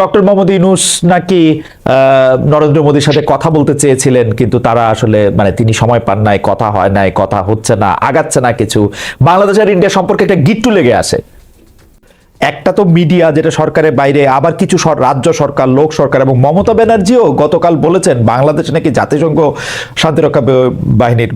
Doctor Mohammad Yunus নাকি নরেন্দ্র মোদীর সাথে কথা বলতে চেয়েছিলেন, কিন্তু তারা আসলে মানে তিনি সময় পান নাই, কথা হয় নাই, কথা হচ্ছে না, আগাচ্ছে না কিছু। বাংলাদেশ আর ইন্ডিয়া সম্পর্কে একটা গিট্টু লেগে আসে একটা তো মিডিয়া যেটা সরকারের বাইরে, আবার কিছু রাজ্য সরকার, লোক সরকার এবং মমতা ব্যানার্জিও গতকাল বলেছেন, বাংলাদেশ নাকি জাতিসংঘ শান্তিরক্ষা বাহিনীর।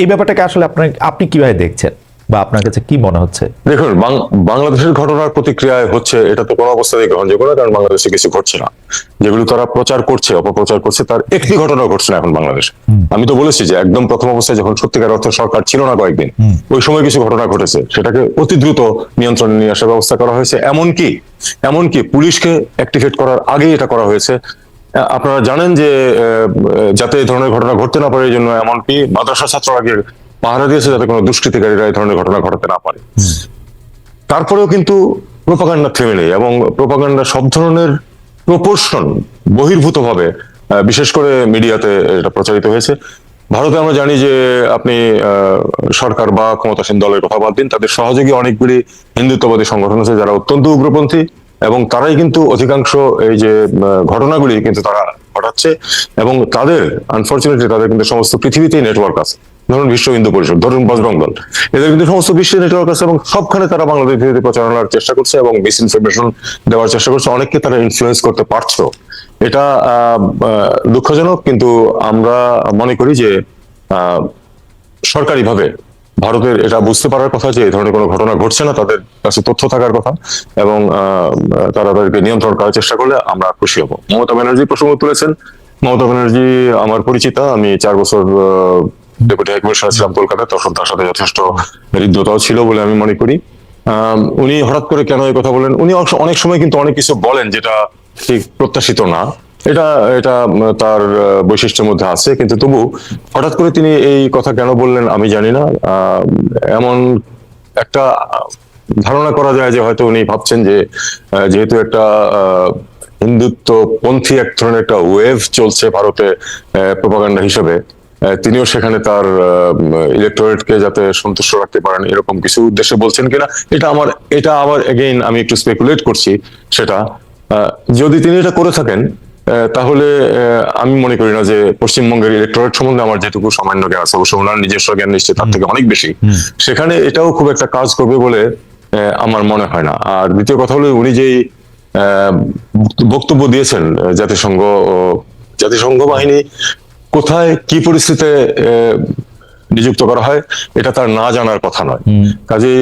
এই ব্যাপারটাকে আসলে আপনার আপনি কীভাবে দেখছেন? বা আপনার কাছে কি মনে হচ্ছে? দেখুন বাংলাদেশের ঘটনার প্রতিক্রিয়ায় হচ্ছে এটা তো কোনো অবস্থাতেই গ্রহণযোগ্য না কারণ বাংলাদেশে কিছু ঘটছে না। যেগুলো তারা প্রচার করছে অপপ্রচার করছে তার একটি ঘটনা ঘটছে না এখন বাংলাদেশে। আমি তো বলেছি যে একদম প্রথম অবস্থায় যখন সত্যিকার অর্থ সরকার ছিল না কয়েকদিন ওই সময় কিছু ঘটনা ঘটেছে। সেটাকে অতি দ্রুত নিয়ন্ত্রণে নিয়ে আসার ব্যবস্থা করা হয়েছে। এমনকি এমনকি পুলিশকে অ্যাক্টিভেট করার আগেই এটা করা হয়েছে। আপনারা জানেন যে আহ, যাতে এই ধরনের ঘটনা ঘটতে না পারে এই জন্য এমনকি মাদ্রাসা ছাত্ররা গিয়ে পাহারা দিয়েছে যাতে কোনো দুষ্কৃতিকারীরা এই ধরনের ঘটনা ঘটাতে না পারে। তারপরেও কিন্তু প্রোপাগান্ডা থেমে নেই এবং প্রোপাগান্ডা সব ধরনের প্রপোর্শন বহির্ভূত ভাবে বিশেষ করে মিডিয়াতে এটা প্রচারিত হয়েছে। ভারতে আমরা জানি যে আপনি সরকার বা ক্ষমতাসীন দলের কথা বাদ দিন তাদের সহযোগী অনেকগুলি হিন্দুত্ববাদী সংগঠন আছে যারা অত্যন্ত উগ্রপন্থী এবং তারাই কিন্তু অধিকাংশ এই যে ঘটনাগুলি কিন্তু তারা ঘটাচ্ছে এবং তাদের আনফর্চুনেটলি তাদের কিন্তু সমস্ত পৃথিবীতেই নেটওয়ার্ক আছে। ধরুন বিশ্ব হিন্দু পরিষদ, ধরুন বজরং দল এদের কিন্তু সমস্ত বিশ্বের নেটওয়ার্ক আছে এবং সবখানে তারা বাংলাদেশ বিরোধী প্রচারণার চেষ্টা করছে এবং মিস ইনফরমেশন দেওয়ার চেষ্টা করছে। অনেককে তারা ইনফ্লুয়েন্স করতে পারছ। এটা দুঃখজনক, কিন্তু আমরা মনে করি যে সরকারিভাবে ভারতের এটা বুঝতে পারার কথা যে, এই ধরনের কোনো ঘটনা ঘটছে না, তাদের কাছে তথ্য থাকার কথা এবং তারা তাদেরকে নিয়ন্ত্রণ করার চেষ্টা করলে আমরা খুশি হব। মমতা ব্যানার্জি প্রসঙ্গ তুলেছেন। মমতা ব্যানার্জি আমার পরিচিতা, আমি চার বছর ডেপুটি হাই কমিশনার ছিলাম কলকাতায়, তখন তার সাথে যথেষ্ট হৃদ্যতাও ছিল বলে আমি মনে করি। উনি হঠাৎ করে কেন এই কথা বলেন উনি অনেক- সময় কিন্তু অনেক কিছু বলেন যেটা ঠিক প্রত্যাশিত না। এটা এটা তার বৈশিষ্ট্যের মধ্যে আছে, কিন্তু তবু হঠাৎ করে তিনি এই কথা কেন বললেন আমি জানি না। এমন একটা ধারণা করা যায় যে হয়তো উনি ভাবছেন যে যেহেতু একটা হিন্দুত্ব পন্থী এক ধরনের একটা ওয়েভ চলছে ভারতে প্রপাগান্ডা হিসেবে তিনিও সেখানে তার ইলেকটোরেটকে যাতে সন্তুষ্ট রাখতে পারেন এরকম কিছু উদ্দেশ্যে বলছেন কিনা এটা আমার এটা আবার এগেইন আমি একটু স্পেকুলেট করছি সেটা। যদি তিনি এটা করে থাকেন তাহলে আমি মনে করি না যে পশ্চিমবঙ্গের ইলেকটোরেট সম্বন্ধে আমার যেটুকু সামান্য জ্ঞান আছে অবশ্য ওনার নিজস্ব জ্ঞান নিশ্চয়ই তার থেকে অনেক বেশি। সেখানে এটাও খুব একটা কাজ করবে বলে আহ, আমার মনে হয় না। আর দ্বিতীয় কথা হলো উনি যেই আহ, বক্তব্য দিয়েছেন জাতিসংঘ জাতিসংঘ বাহিনী কোথায় কি পরিস্থিতিতে নিযুক্ত করা হয় এটা তার না জানার কথা নয়।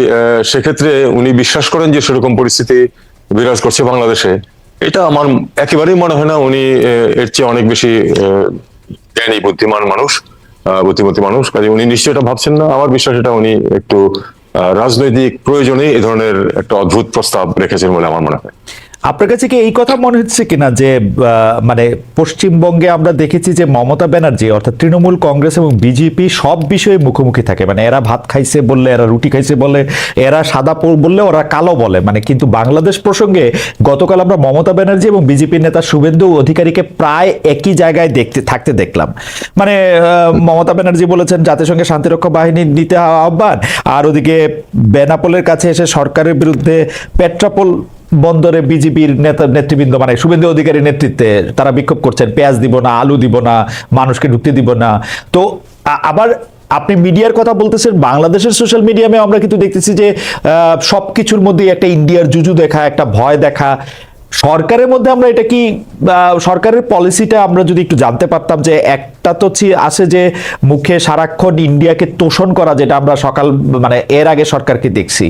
আহ, সেক্ষেত্রে উনি বিশ্বাস করেন যে সেরকম পরিস্থিতি বিরাজ করছে বাংলাদেশে। এটা আমার একেবারেই মনে হয় না উনি এর চেয়ে অনেক বেশি জ্ঞানী বুদ্ধিমান মানুষ আহ, বুদ্ধিমতী মানুষ। কাজে উনি নিশ্চয়ই এটা ভাবছেন না। আমার বিশ্বাস এটা উনি একটু আহ, রাজনৈতিক প্রয়োজনেই এ ধরনের একটা অদ্ভুত প্রস্তাব রেখেছেন বলে আমার মনে হয়। আপনার কাছে কি এই কথা মনে হচ্ছে কিনা যে মানে পশ্চিমবঙ্গে আমরা দেখেছি যে মমতা ব্যানার্জি অর্থাৎ তৃণমূল কংগ্রেস এবং বিজেপি সব বিষয়ে মুখোমুখি থাকে। মানে এরা ভাত খাইছে বললে, এরা রুটি খাইছে বলে এরা সাদা বললে ওরা কালো বলে। মানে কিন্তু বাংলাদেশ প্রসঙ্গে গতকাল আমরা মমতা ব্যানার্জি এবং বিজেপির নেতা শুভেন্দু অধিকারীকে প্রায় একই জায়গায় দেখতে, থাকতে দেখলাম। মানে মমতা ব্যানার্জি বলেছেন, জাতিসংঘের শান্তিরক্ষা বাহিনী নিতে আহ্বান। আর ওদিকে বেনাপোলের কাছে এসে সরকারের বিরুদ্ধে পেট্রাপোল বন্দরে বিজেপির নেতা নেতৃবৃন্দ মানে শুভেন্দু অধিকারীর নেতৃত্বে তারা বিক্ষোভ করছেন। পেঁয়াজ দিব না, আলু দিব না, মানুষকে ঢুকতে দিব না। তো আবার আপনি মিডিয়ার কথা বলতেছেন, বাংলাদেশের সোশ্যাল মিডিয়ামে আমরা কিন্তু দেখতেছি যে সব কিছুর মধ্যেই একটা ইন্ডিয়ার জুজু দেখা, একটা ভয় দেখা। সরকারের মধ্যে আমরা এটা কি সরকারের পলিসিটা আমরা যদি একটু জানতে পারতাম যে একটা তো আছে যে মুখে সারাক্ষণ ইন্ডিয়াকে তোষণ করা যেটা আমরা সকাল মানে এর আগে সরকারকে দেখছি।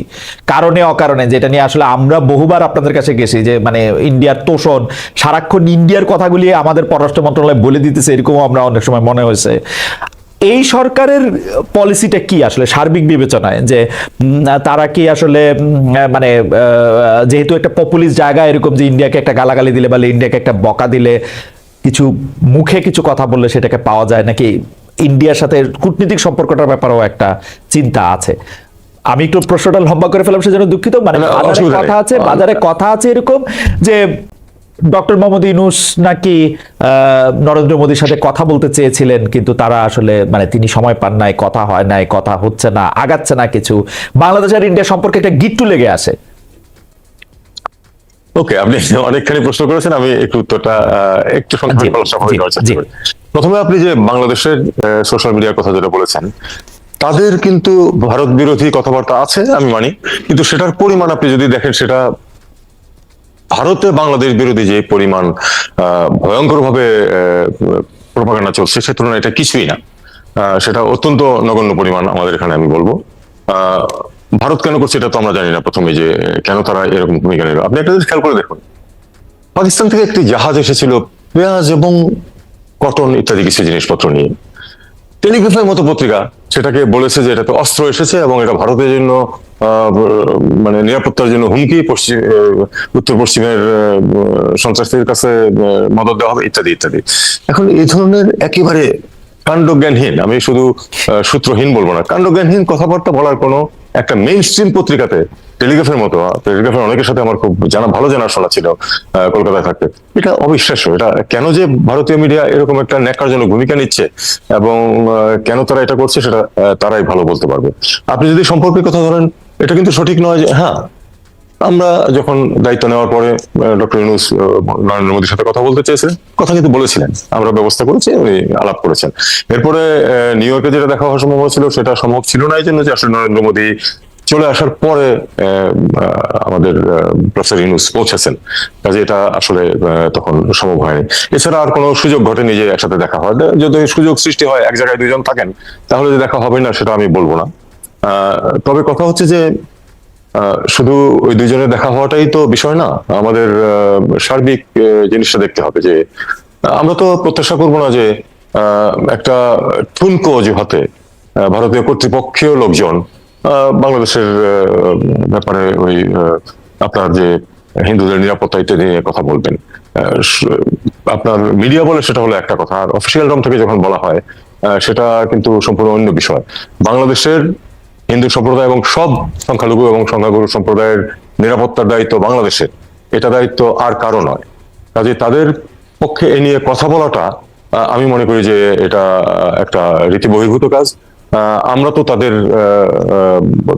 কারণে অকারণে, যেটা নিয়ে আসলে আমরা বহুবার আপনাদের কাছে গেছি যে মানে ইন্ডিয়ার তোষণ, সারাক্ষণ ইন্ডিয়ার কথাগুলি আমাদের পররাষ্ট্র মন্ত্রণালয় বলে দিতেছে, এরকমও আমরা অনেক সময় মনে হয়েছে। এই সরকারের পলিসিটা কি আসলে? সার্বিক বিবেচনায়, যে তারা কি আসলে মানে যেহেতু একটা পপুলিস্ট জায়গা, এরকম যে ইন্ডিয়াকে একটা গালাগালি দিলে বা ইন্ডিয়াকে একটা বকা দিলে কিছু মুখে কিছু কথা বললে সেটাকে পাওয়া যায় নাকি ইন্ডিয়ার সাথে কূটনীতিক সম্পর্কটার ব্যাপারেও একটা চিন্তা আছে? আমি একটু প্রশ্নটা লম্বা করে ফেলাম সেজন্য দুঃখিত। মানে কথা আছে বাজারে কথা আছে এরকম যে ডক্টর মোহাম্মদ ইনুস নাকি আহ, নরেন্দ্র মোদীর সাথে কথা বলতে চেয়েছিলেন কিন্তু তারা আসলে মানে তিনি সময় পান নাই কথা হয় নাই কথা হচ্ছে না আগাচ্ছে না কিছু। বাংলাদেশ আর ইন্ডিয়া সম্পর্কে একটা গিট্টু লেগে আসে ওকে আপনি অনেকখানি প্রশ্ন করেছেন আমি একটু উত্তরটা একটু সংক্ষেপে। প্রথমে আপনি যে বাংলাদেশের সোশ্যাল মিডিয়ার কথা যেটা বলেছেন তাদের কিন্তু ভারত বিরোধী কথাবার্তা আছে আমি মানি। কিন্তু সেটার পরিমাণ আপনি যদি দেখেন সেটা ভারতে বাংলাদেশ বিরোধী যে পরিমাণ ভয়ঙ্কর ভাবে প্রপাগান্ডা চলছে সে তুলনায় এটা কিছুই না। আহ, সেটা অত্যন্ত নগণ্য পরিমাণ আমাদের এখানে আমি বলব। আহ, ভারত কেন করছে এটা তো আমরা জানি না প্রথমে যে কেন তারা এরকম ভূমিকা নিল। আপনি একটা জিনিস খেয়াল করে দেখুন। পাকিস্তান থেকে একটি জাহাজ এসেছিল, পেঁয়াজ এবং কটন ইত্যাদি কিছু জিনিসপত্র নিয়ে। টেলিগ্রাফের মতো পত্রিকা, সেটাকে বলেছে যে এটাতে অস্ত্র এসেছে এবং এটা ভারতের জন্য মানে নিরাপত্তার জন্য হুমকি, পশ্চিম উত্তর পশ্চিমের সন্ত্রাসীদের কাছে মদত দেওয়া হবে, ইত্যাদি ইত্যাদি। এখন এই ধরনের একেবারে কাণ্ডজ্ঞানহীন, আমি শুধু সূত্রহীন বলব না, কাণ্ডজ্ঞানহীন কথাবার্তা বলার কোনো একটা মেইন স্ট্রিম পত্রিকাতে টেলিগ্রাফের মতো টেলিগ্রাফের অনেকের সাথে আমার খুব জানা, ভালো জানা শোনা ছিল কলকাতায় থাকতে। এটা অবিশ্বাস্য, এটা কেন যে ভারতীয় মিডিয়া এরকম একটা ন্যাক্কারজনক ভূমিকা নিচ্ছে এবং কেন তারা এটা করছে সেটা তারাই ভালো বলতে পারবে। আপনি যদি সম্পর্কের কথা ধরেন, এটা কিন্তু সঠিক নয় যে হ্যাঁ আমরা যখন দায়িত্ব নেওয়ার পরে ডক্টর ইউনুস নরেন্দ্র মোদীর সাথে কথা বলতে চেয়েছিলেন, কথা কিন্তু বলেছিলেন। আমরা ব্যবস্থা করেছি, উনি আলাপ করেছেন। এরপরে নিউ ইয়র্কে যেটা দেখা হওয়া সম্ভব হয়েছিল সেটা সম্ভব ছিল না এই জন্য যে আসলে নরেন্দ্র মোদী চলে আসার পরে আমাদের প্রফেসর ইউনুস পৌঁছেছেন। কাজে এটা আসলে তখন সম্ভব হয়নি। এছাড়া আর কোনো সুযোগ ঘটেনি যে একসাথে দেখা হয়। যদি সুযোগ সৃষ্টি হয়, এক জায়গায় দুজন থাকেন, তাহলে যে দেখা হবে না, সেটা আমি বলব না। তবে কথা হচ্ছে যে শুধু ওই দুইজনের দেখা হওয়াটাই তো বিষয় না, আমাদের সার্বিক জিনিসটা দেখতে হবে যে, আমরা তো প্রত্যাশা করব না যে একটা ঠুনকো অজুহাতে ভারতীয় কর্তৃপক্ষীয় লোকজন বাংলাদেশের ব্যাপারে ওই আপনার যে হিন্দুদের নিরাপত্তা ইত্যাদি নিয়ে কথা বলবেন। আপনার মিডিয়া বলে সেটা হলো একটা কথা, আর অফিসিয়াল রম থেকে যখন বলা হয় সেটা কিন্তু সম্পূর্ণ অন্য বিষয়। বাংলাদেশের হিন্দু সম্প্রদায় এবং সব সংখ্যালঘু এবং সংখ্যাগুরু সম্প্রদায়ের নিরাপত্তার দায়িত্ব বাংলাদেশের। এটা দায়িত্ব আর কারও নয়। কাজে তাদের পক্ষে এ নিয়ে কথা বলাটা আমি মনে করি যে এটা একটা রীতি বহির্ভূত কাজ। আহ, আমরা তো তাদের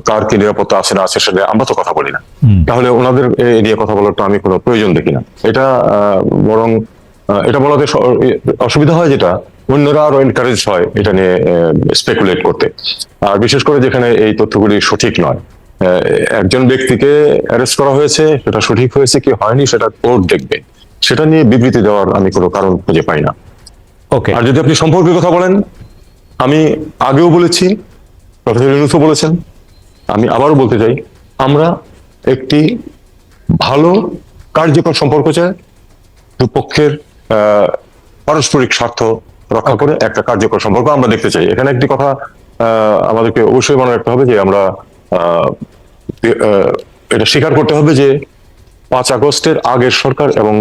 কার কি নিরাপত্তা আছে না আছে সেটা আমরা তো কথা বলি না। তাহলে ওনাদের এ নিয়ে কথা বলার তো আমি কোনো প্রয়োজন দেখি না। এটা আহ, বরং এটা বলাতে অসুবিধা হয় যেটা অন্যরা আরও এনকারেজ হয় এটা নিয়ে স্পেকুলেট করতে। আর বিশেষ করে যেখানে এই তথ্যগুলি সঠিক নয় একজন ব্যক্তিকে অ্যারেস্ট করা হয়েছে সেটা সঠিক হয়েছে কি হয়নি সেটা কোর্ট দেখবে। সেটা নিয়ে বিবৃতি দেওয়ার আমি কোনো কারণ খুঁজে পাই না। ওকে। আর যদি আপনি সম্পর্কের কথা বলেন আমি আগেও বলেছি প্রফেসর ইউনুসও বলেছেন আমি আবারও বলতে চাই আমরা একটি ভালো কার্যকর সম্পর্ক চাই দুপক্ষের পারস্পরিক স্বার্থ রক্ষা করে একটা কার্যকর সম্পর্ক আমরা দেখতে চাই। এখানে একটি কথা আমাদেরকে অবশ্যই মনে রাখতে হবে যে আমরা এটা স্বীকার করতে হবে যে পাঁচ আগস্টের আগের সরকার এবং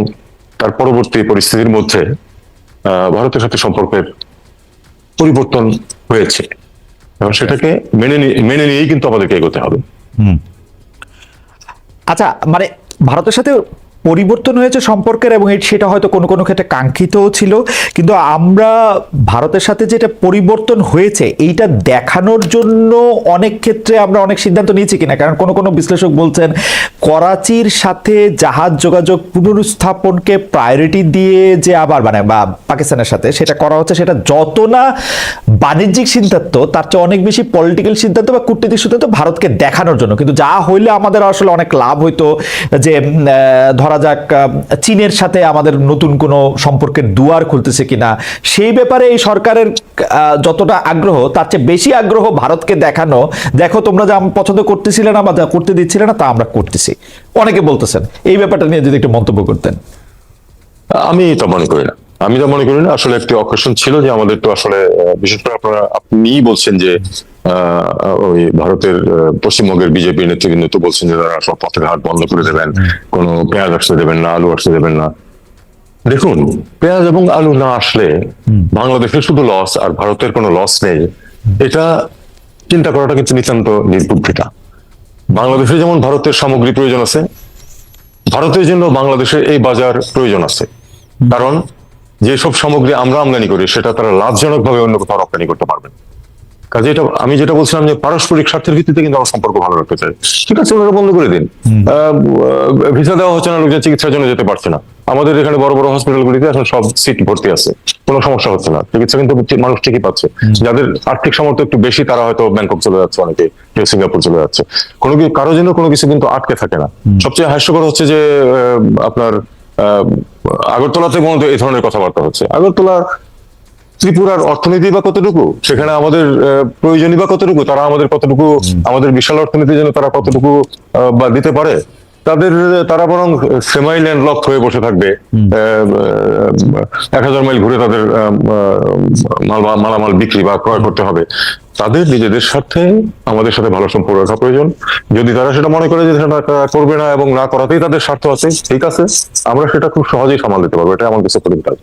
তার পরবর্তী পরিস্থিতির মধ্যে আহ, ভারতের সাথে সম্পর্কের পরিবর্তন হয়েছে। এবং সেটাকে মেনে নিয়ে মেনে নিয়েই কিন্তু আমাদেরকে এগোতে হবে। আচ্ছা মানে ভারতের সাথে পরিবর্তন হয়েছে সম্পর্কের এবং সেটা হয়তো কোনো কোনো ক্ষেত্রে কাঙ্ক্ষিতও ছিল। কিন্তু আমরা ভারতের সাথে যেটা পরিবর্তন হয়েছে এইটা দেখানোর জন্য অনেক ক্ষেত্রে আমরা অনেক সিদ্ধান্ত নিয়েছি কিনা। কারণ কোনো কোনো বিশ্লেষক বলছেন করাচির সাথে জাহাজ যোগাযোগ পুনরুস্থাপনকে প্রায়োরিটি দিয়ে যে আবার মানে বা পাকিস্তানের সাথে সেটা করা হচ্ছে সেটা যত না বাণিজ্যিক সিদ্ধান্ত তার চেয়ে অনেক বেশি পলিটিক্যাল সিদ্ধান্ত বা কূটনীতিক সিদ্ধান্ত ভারতকে দেখানোর জন্য। কিন্তু যা হইলে আমাদের আসলে অনেক লাভ হইতো যে আহ, ধরা যাক চীনের সাথে আমাদের নতুন কোনো সম্পর্কের দুয়ার খুলতেছে কিনা। সেই ব্যাপারে এই সরকারের যতটা আগ্রহ, তার চেয়ে বেশি আগ্রহ ভারতকে দেখানো। দেখো, তোমরা যা পছন্দ করতেছিলে না বা যা করতে দিচ্ছিলে না, তা আমরা করতেছি। অনেকে বলতেছেন, এই ব্যাপারটা নিয়ে যদি একটু মন্তব্য করতেন। আমি তো মনে করি না। আমি তো মনে করি না আসলে একটি অকেশন ছিল যে আমাদের তো আসলে বিশেষ করে আপনারা আপনিই বলছেন যে ওই ভারতের পশ্চিমবঙ্গের বিজেপি নেতৃবৃন্দ তো বলছেন যে তারা সব পথের হাট বন্ধ করে দেবেন কোনো পেঁয়াজ আসতে দেবেন না আলু আসতে দেবেন না। দেখুন পেঁয়াজ এবং আলু না আসলে বাংলাদেশের শুধু লস আর ভারতের কোনো লস নেই এটা চিন্তা করাটা কিন্তু নিতান্ত নির্বুদ্ধিতা বাংলাদেশে যেমন ভারতের সামগ্রী প্রয়োজন আছে ভারতের জন্য বাংলাদেশের এই বাজার প্রয়োজন আছে। কারণ যেসব সামগ্রী আমরা আমদানি করি সেটা তারা লাভজনক ভাবে অন্য কোথাও রপ্তানি করতে পারবেন কাজে এটা আমি যেটা বলছিলাম যে পারস্পরিক স্বার্থের ভিত্তিতে কিন্তু আমরা সম্পর্ক ভালো রাখতে চাই। ঠিক আছে ওনারা বন্ধ করে দিন। ভিসা দেওয়া হচ্ছে না লোকজন চিকিৎসার জন্য যেতে পারছে না। আমাদের এখানে বড় বড় হসপিটালগুলিতে এখন সব সিট ভর্তি আছে। কোনো সমস্যা হচ্ছে না। চিকিৎসা কিন্তু মানুষ ঠিকই পাচ্ছে। যাদের আর্থিক সামর্থ্য একটু বেশি তারা হয়তো ব্যাংকক চলে যাচ্ছে অনেকে কেউ সিঙ্গাপুর চলে যাচ্ছে। কোনো কারও জন্য কোনো কিছু কিন্তু আটকে থাকে না। সবচেয়ে হাস্যকর হচ্ছে যে আহ, আপনার আগরতলাতে মূলত এই ধরনের কথাবার্তা হচ্ছে। আগরতলা ত্রিপুরার অর্থনীতি বা কতটুকু? সেখানে আমাদের প্রয়োজনীয় বা কতটুকু? তারা আমাদের কতটুকু আমাদের বিশাল অর্থনীতির জন্য তারা কতটুকু বা দিতে পারে তাদের তারা বরং সেমাই ল্যান্ড লক হয়ে বসে থাকবে। এক হাজার মাইল ঘুরে তাদের মালামাল বিক্রি বা ক্রয় করতে হবে। তাদের নিজেদের স্বার্থে আমাদের সাথে ভালো সম্পর্ক রাখা প্রয়োজন। যদি তারা সেটা মনে করে যে সেটা করবে না এবং না করাতেই তাদের স্বার্থ আছে ঠিক আছে আমরা সেটা খুব সহজেই সামাল দিতে পারব এটা আমার কাছে পরিষ্কার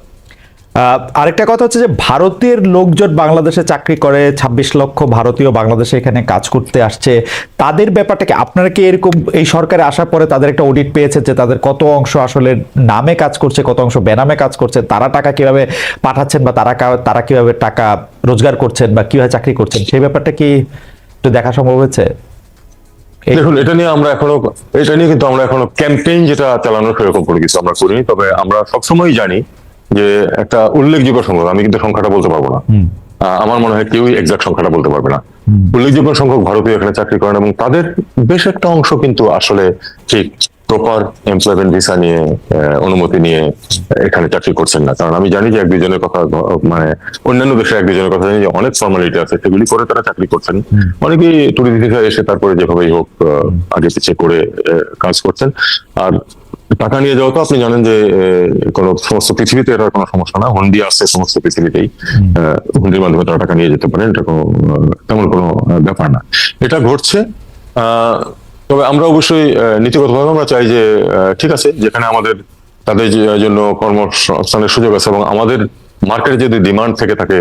আহ, আরেকটা কথা হচ্ছে যে ভারতের লোকজন বাংলাদেশে চাকরি করে ২৬ লক্ষ ভারতীয় বাংলাদেশে এখানে কাজ করতে আসছে। তাদের ব্যাপারটা কি? আপনারা কি এরকম এই সরকারে আসার পরে তাদের একটা অডিট পেয়েছে যে তাদের কত অংশ আসলে নামে কাজ করছে কত অংশ বেনামে কাজ করছে? তারা টাকা কীভাবে পাঠাচ্ছেন বা তারা তারা কীভাবে টাকা রোজগার করছেন বা কীভাবে চাকরি করছেন সেই ব্যাপারটা কি একটু দেখা সম্ভব হয়েছে? দেখুন এটা নিয়ে আমরা এখনও এটা নিয়ে কিন্তু আমরা এখনও ক্যাম্পেইন যেটা চালানোর সেরকম কোনো কিছু আমরা করিনি। তবে আমরা সবসময় জানি যে একটা উল্লেখযোগ্য সংখ্যক আমি কিন্তু সংখ্যাটা বলতে পারব না। আমার মনে হয় কেউই এক্সাক্ট সংখ্যাটা বলতে পারবে না। উল্লেখযোগ্য সংখ্যক ভারতীয় এখানে চাকরি করেন এবং তাদের বেশ একটা অংশ কিন্তু আসলে ঠিক প্রপার এমপ্লয়মেন্ট ভিসা নিয়ে অনুমতি নিয়ে এখানে চাকরি করছেন না। কারণ আমি জানি যে এক দুজনের কথা মানে অন্যান্য দেশে এক দুজনের কথা জানি যে অনেক ফর্মালিটি আছে সেগুলি করে তারা চাকরি করছেন। অনেকেই টুরিস্ট ভিসা এসে তারপরে যেভাবেই হোক আগে পিছিয়ে করে কাজ করছেন। আর টাকা নিয়ে যাওয়া তো আপনি জানেন যে কোনো সমস্ত পৃথিবীতে এটার কোনো সমস্যা না। হুন্ডি আছে সমস্ত পৃথিবীতেই। আহ, হুন্ডির মাধ্যমে তারা টাকা নিয়ে যেতে পারেন এটা কোনো তেমন কোনো ব্যাপার না। এটা ঘটছে আহ, তবে আমরা অবশ্যই নীতিগতভাবে আমরা চাই যে ঠিক আছে, যেখানে আমাদের, তাদের জন্য কর্মসংস্থানের সুযোগ আছে এবং আমাদের মার্কেটে যদি ডিমান্ড থেকে থাকে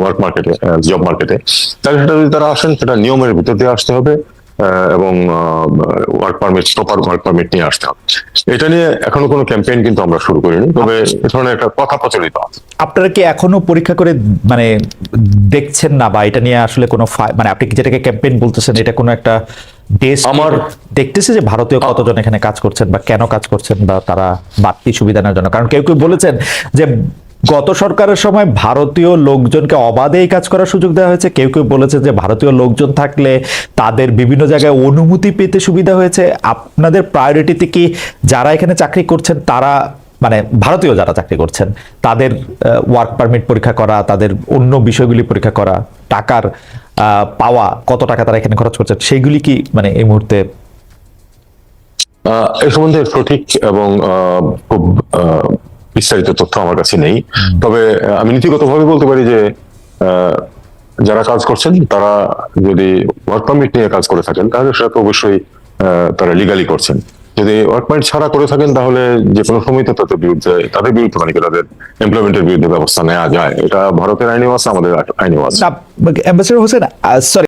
ওয়ার্ক মার্কেটে জব মার্কেটে তাহলে সেটা যদি তারা আসেন, সেটা নিয়মের ভিতর দিয়ে আসতে হবে এবং work permit proper work permit নিয়ে আসতে হবে। এটা নিয়ে এখনও কোনো ক্যাম্পেইন কিন্তু আমরা শুরু করিনি, তবে এ ধরনের একটা কথা প্রচলিত আপনারা কি এখনও পরীক্ষা করে মানে দেখছেন না বা এটা নিয়ে আসলে কোনো মানে আপনি যেটাকে ক্যাম্পেইন বলতেছেন, এটা কোনো একটা দেশ আমার দেখতেছে যে ভারতীয় কতজন এখানে কাজ করছেন বা কেন কাজ করছেন বা তারা বাড়তি সুবিধা নেওয়ার জন্য। কারণ কেউ কেউ বলেছেন যে গত সরকারের সময় ভারতীয় লোকজনকে অবাধে এই কাজ করার সুযোগ দেওয়া হয়েছে। কেউ কেউ বলেছে যে ভারতীয় লোকজন থাকলে তাদের বিভিন্ন জায়গায় অনুমতি পেতে সুবিধা হয়েছে। আপনাদের প্রায়োরিটিতে কি যারা এখানে চাকরি করছেন তারা মানে ভারতীয় যারা চাকরি করছেন তাদের ওয়ার্ক পারমিট পরীক্ষা করা তাদের অন্য বিষয়গুলি পরীক্ষা করা টাকার পাওয়া কত টাকা তারা এখানে খরচ করছেন সেইগুলি কি মানে এই মুহূর্তে? এই সম্বন্ধে সঠিক এবং খুব বিস্তারিত তথ্য আমার কাছে নেই। তবে আমি নীতিগতভাবে বলতে পারি যে আহ, যারা কাজ করছেন তারা যদি ওয়ার্ক পারমিট নিয়ে কাজ করে থাকেন তাহলে সেটা তো অবশ্যই আহ, তারা লিগালি করছেন। যদি ওয়ার্ক পয়েন্ট ছাড়া করে থাকেন, তাহলে যে কোনো সময় তো তাদের বিরুদ্ধে তাদের বিরুদ্ধে মানে কি, তাদের এমপ্লয়মেন্টের বিরুদ্ধে ব্যবস্থা নেওয়া যায়। এটা ভারতের আইনেও আছে আমাদের আইনেও আছে হোসেন সরি